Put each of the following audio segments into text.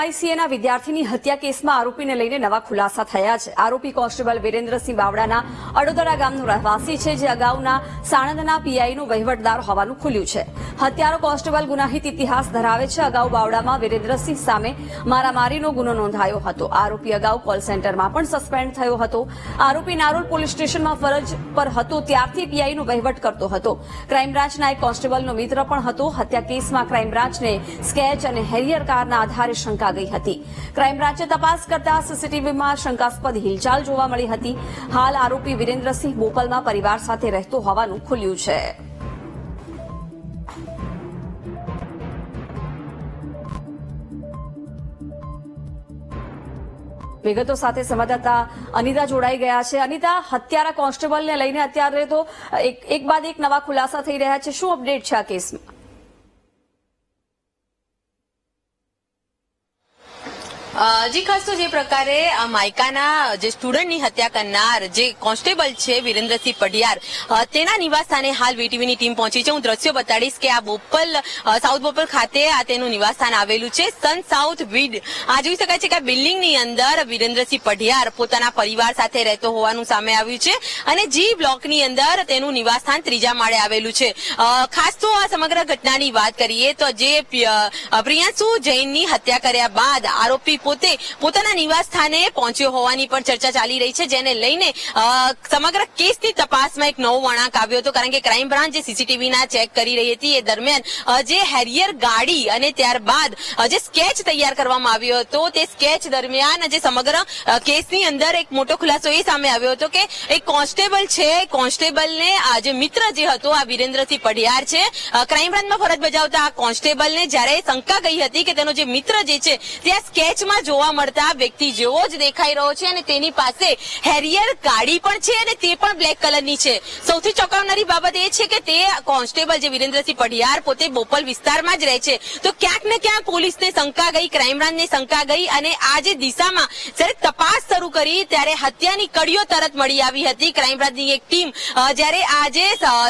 એમઆઈસીએના વિદ્યાર્થીની હત્યા કેસમાં આરોપીને લઈને નવા ખુલાસા થયા છે. આરોપી કોન્સ્ટેબલ વિરેન્દ્રસિંહ બાવડાના અડોદરા ગામનો રહેવાસી છે, જે અગાઉના સાણંદના પીઆઈનો વહીવટદાર હોવાનું ખુલ્યું છે. હત્યારો કોન્સ્ટેબલ ગુનાહિત ઇતિહાસ ધરાવે છે. અગાઉ બાવડામાં વિરેન્દ્રસિંહ સામે મારામારીનો ગુનો નોંધાયો હતો. આરોપી અગાઉ કોલ સેન્ટરમાં પણ સસ્પેન્ડ થયો હતો. આરોપી નારોલ પોલીસ સ્ટેશનમાં ફરજ પર હતો, ત્યારથી પીઆઈનો વહીવટ કરતો હતો. ક્રાઇમ બ્રાન્ચના એક કોન્સ્ટેબલનો મિત્ર પણ હતો. હત્યા કેસમાં ક્રાઇમ બ્રાન્ચને સ્કેચ અને હેરિયર કારના આધારે શંકા ગઈ હતી. ક્રાઇમ બ્રાન્ચે તપાસ કરતા સીસીટીવીમાં શંકાસ્પદ હિલચાલ જોવા મળી હતી. હાલ આરોપી વિરેન્દ્રસિંહ બોપલમાં પરિવાર સાથે રહેતો હોવાનું ખુલ્યું છે. વિગતો સાથે સંવાદદાતા અનિતા જોડાઈ ગયા છે. અનિતા, હત્યારા કોન્સ્ટેબલને લઈને અત્યારે તો એક બાદ એક નવા ખુલાસા થઈ રહ્યા છે. શું અપડેટ છે આ કેસમાં? જી, ખાસ જે પ્રકારે માયકાના જે સ્ટુડન્ટની હત્યા કરનાર જે કોન્સ્ટેબલ છે, વિરેન્દ્રસિંહ પઢિયાર તેના નિવાસ સ્થાને હાલ વીટીવીની ટીમ પહોંચી છે. હું દ્રશ્યો બતાડીશ કે આ બોપલ સાઉથ બોપલ ખાતે આ તેનું નિવાસ સ્થાન આવેલું છે, સન સાઉથ વીડ. આ જોઈ શકાય છે કે આ બિલ્ડિંગની અંદર વિરેન્દ્રસિંહ પઢિયાર પોતાના પરિવાર સાથે રહેતો હોવાનું સામે આવ્યું છે અને જી બ્લોકની અંદર તેનું નિવાસ સ્થાન ત્રીજા માળે આવેલું છે. ખાસ તો આ સમગ્ર ઘટનાની વાત કરીએ તો જે પ્રિયાંશુ જૈનની હત્યા કર્યા બાદ આરોપી પોતે પોતાના નિવાસ સ્થાને પહોંચ્યો હોવાની પણ ચર્ચા ચાલી રહી છે, જેને લઈને સમગ્ર કેસની તપાસમાં એક નવો વળાંક આવ્યો હતો, કારણ કે ક્રાઇમ બ્રાન્ચ જે સીસીટીવીના ચેક કરી રહી હતી, એ દરમિયાન જે હેરિયર ગાડી અને ત્યારબાદ જે સ્કેચ તૈયાર કરવામાં આવ્યો હતો, તે સ્કેચ દરમિયાન જે સમગ્ર કેસની અંદર એક મોટો ખુલાસો એ સામે આવ્યો હતો કે એક કોન્સ્ટેબલ છે કોન્સ્ટેબલને, આ જે મિત્ર જે હતો, આ વિરેન્દ્રસિંહ પઢિયાર છે ક્રાઇમ બ્રાન્ચમાં ફરજ બજાવતા આ કોન્સ્ટેબલને જ્યારે શંકા ગઈ હતી કે તેનો જે મિત્ર જે છે, તે આ સ્કેચમાં જોવા મળતા વ્યક્તિ જેવો જ દેખાઈ રહ્યો છે અને તેની પાસે હેરિયર ગાડી પણ છે અને તે પણ બ્લેક કલરની છે. સૌથી ચોંકાવનારી બાબત એ છે કે તે કોન્સ્ટેબલ જે વિરેન્દ્રસિંહ પઢિયાર પોતે બોપલ વિસ્તારમાં જ રહે છે. તો ક્યાંક ને ક્યાંક પોલીસને શંકા ગઈ, ક્રાઇમ બ્રાન્ચને શંકા ગઈ અને આ દિશામાં જ્યારે તપાસ શરૂ કરી ત્યારે હત્યાની કડીઓ તરત મળી આવી હતી. ક્રાઇમ બ્રાન્ચની એક ટીમ જયારે આજે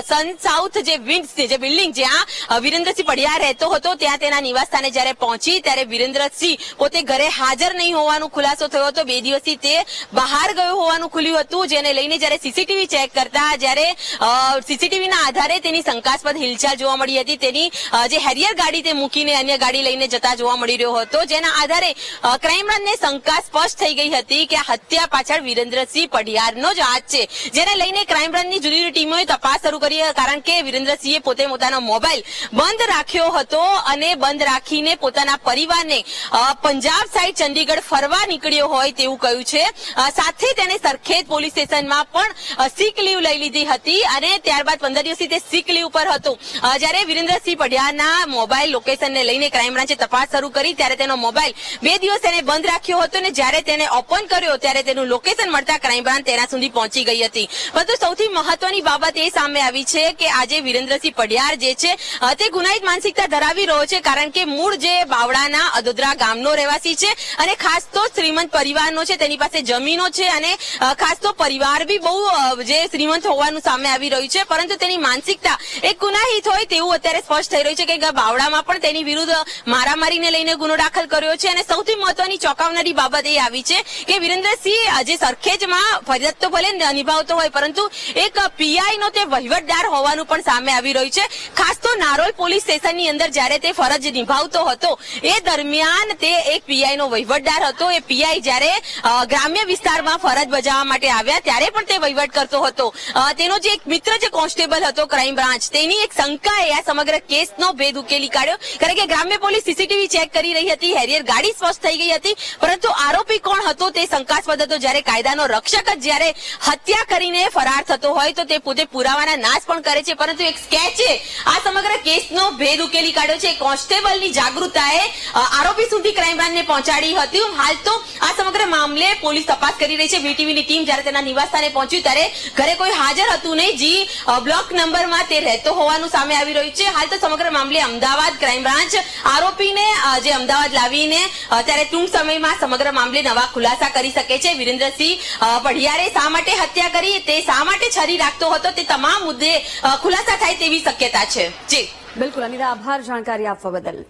સન સાઉથ જે વિન્ડ્સ જે બિલ્ડિંગ જ્યાં વિરેન્દ્રસિંહ પઢિયાર રહેતો હતો, ત્યાં તેના નિવાસ સ્થાને જ્યારે પહોંચી ત્યારે વિરેન્દ્રસિંહ પોતે ઘરે હાજર નહીં હોવાનું ખુલાસો થયો હતો. બે દિવસથી તે બહાર ગયો હોવાનું ખુલ્યું હતું, જેને લઈને જ્યારે સીસીટીવી ચેક કરતા જ્યારે સીસીટીવીના આધારે તેની શંકાસ્પદ હિલચાલ જોવા મળી હતી. તેની જે હેરિયર ગાડી તે મૂકીને અન્ય ગાડી લઈને જતા જોવા મળી રહ્યો હતો. જેના આધારે ક્રાઇમ શંકા સ્પષ્ટ થઈ ગઈ હતી કે હત્યા પાછળ વિરેન્દ્રસિંહ પઢિયારનો જ હાથ છે. જેને લઈને ક્રાઇમ બ્રાન્ચની જુદી જુદી ટીમોએ તપાસ શરૂ કરી કારણ કે વિરેન્દ્રસિંહે પોતે પોતાનો મોબાઈલ બંધ રાખ્યો હતો અને બંધ રાખીને પોતાના પરિવારને પંજાબ સાઈડ ચંદીગઢ ફરવા નીકળ્યો હોય તેવું કહ્યું છે. સાથે તેને સરખેજ પોલીસ સ્ટેશનમાં પણ સિક લીવ લઈ લીધી હતી અને ત્યારબાદ પંદર દિવસથી તે સિક લીવ પર હતો. જ્યારે વિરેન્દ્રસિંહ પઢિયાના મોબાઈલ લોકેશનને લઈને ક્રાઇમ બ્રાન્ચે તપાસ શરૂ કરી, ત્યારે તેનો મોબાઈલ બે દિવસ તેને બંધ રાખ્યો હતો અને જ્યારે તેને ઓપન કર્યો, ત્યારે તેનું લોકેશન મળતા ક્રાઇમ બ્રાન્ચ તેના સુધી પહોંચી ગઈ હતી. પરંતુ સૌથી મહત્વની બાબત એ સામે આવી છે કે આજે વિરેન્દ્રસિંહ પઢિયાર જે છે તે ગુનાહિત માનસિકતા ધરાવી રહ્યો છે, કારણ કે મૂળ જે બાવડાના અદોદરા ગામનો રહેવાસી છે અને ખાસ તો શ્રીમંત પરિવારનો છે, તેની પાસે જમીનો છે અને ખાસ તો પરિવાર બી બહુ જે શ્રીમંત હોવાનું સામે આવી રહ્યું છે, પરંતુ તેની માનસિકતા એ ગુનાહિત હોય તેવું અત્યારે સ્પષ્ટ થઈ રહ્યું છે કે બાવડામાં પણ તેની વિરુદ્ધ મારામારીને લઈને ગુનો દાખલ કર્યો છે અને સૌથી મહત્વની ચોંકાવનારી બાબત એ આવી છે કે વિરેન્દ્રસિંહ આજે સરખેજમાં ફરિયાદ તો ભલે નિભાવતો હોય, પરંતુ એક પીઆઈ નો તે વહીવટદાર હોવાનું પણ સામે આવી રહ્યું છે. ખાસ તો નારોલ પોલીસ સ્ટેશનની અંદર જ્યારે તે ફરજ નિભાવતો હતો, એ દરમિયાન તે એક પીઆઈ નો વહીવટદાર હતો, એ પીઆઈ જ્યારે ગ્રામ્ય વિસ્તારમાં ફરજ બજાવવા માટે આવ્યા, ત્યારે પણ તે વહીવટ કરતો હતો. તેનો જે એક મિત્ર જે કોન્સ્ટેબલ હતો ક્રાઇમ બ્રાન્ચ, તેની એક શંકાએ આ સમગ્ર કેસનો ભેદ ઉકેલી કાઢ્યો. કારણ કે ગ્રામ્ય પોલીસ સીસીટીવી ચેક કરી રહી હતી, હેરિયર ગાડી સ્પષ્ટ થઈ ગઈ હતી, પરંતુ આરોપી કોણ હતો તે શંકાસ્પદ હતો. જ્યારે કાયદાનો રક્ષક જ જ્યારે હત્યા કરીને ફરાર થતો હોય, તો તે પોતે પુરાવાના નાશ પણ કરે છે. પરંતુ એક સ્કેચે આ સમગ્ર કેસનો ભેદ ઉકેલી કાઢ્યો છે. કોન્સ્ટેબલની જાગૃતતાએ એ આરોપી સુધી ક્રાઇમ બ્રાન્ચને પહોંચાડી હતી. હાલ તો આ સમગ્ર મામલે પોલીસ તપાસ કરી રહી છે. વીટીવીની ટીમ જ્યારે તેના નિવાસસ્થાને પહોંચ્યું ત્યારે ઘરે કોઈ હાજર હતું નહીં. જી બ્લોક નંબરમાં તે રહેતો હોવાનું સામે આવી રહ્યું છે. હાલ તો સમગ્ર મામલે અમદાવાદ ક્રાઇમ બ્રાન્ચ આરોપીને જે અમદાવાદ લાવીને અત્યારે ત્યારે ટૂંક સમયમાં સમગ્ર મામલે નવા ખુલાસા કરી શકે છે. વિરેન્દ્રસિંહ પઢિયારે શા માટે હત્યા કરી, તે શા માટે છરી રાખતો હતો, તે તમામ મુદ્દે ખુલાસા થાય તેવી શક્યતા છે. જી. બિલકુલ અનિતા આભાર. જાણકારી આપવા બદલ.